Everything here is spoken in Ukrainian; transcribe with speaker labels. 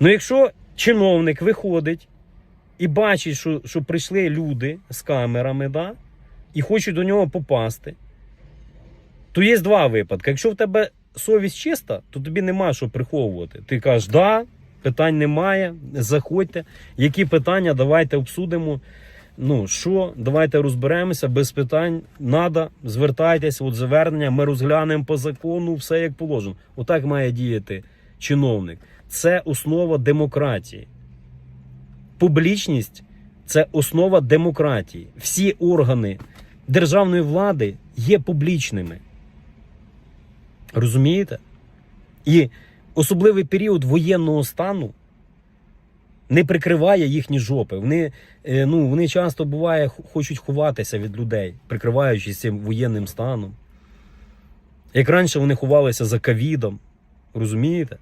Speaker 1: Ну, якщо чиновник виходить і бачить, що, що прийшли люди з камерами, да, і хочуть до нього попасти, то є два випадки. Якщо в тебе совість чиста, то тобі нема що приховувати. Ти кажеш, да, питань немає, заходьте. Які питання, давайте обсудимо. Ну що, давайте розберемося без питань. Надо, звертайтесь, от звернення, ми розглянемо по закону, все як положено. Отак має діяти чиновник. Це основа демократії. Публічність це основа демократії. Всі органи державної влади є публічними. Розумієте? І особливий період воєнного стану не прикриває їхні жопи. Вони, е, ну, вони часто буває хочуть ховатися від людей, прикриваючись цим воєнним станом. Як раніше вони ховалися за ковідом, розумієте?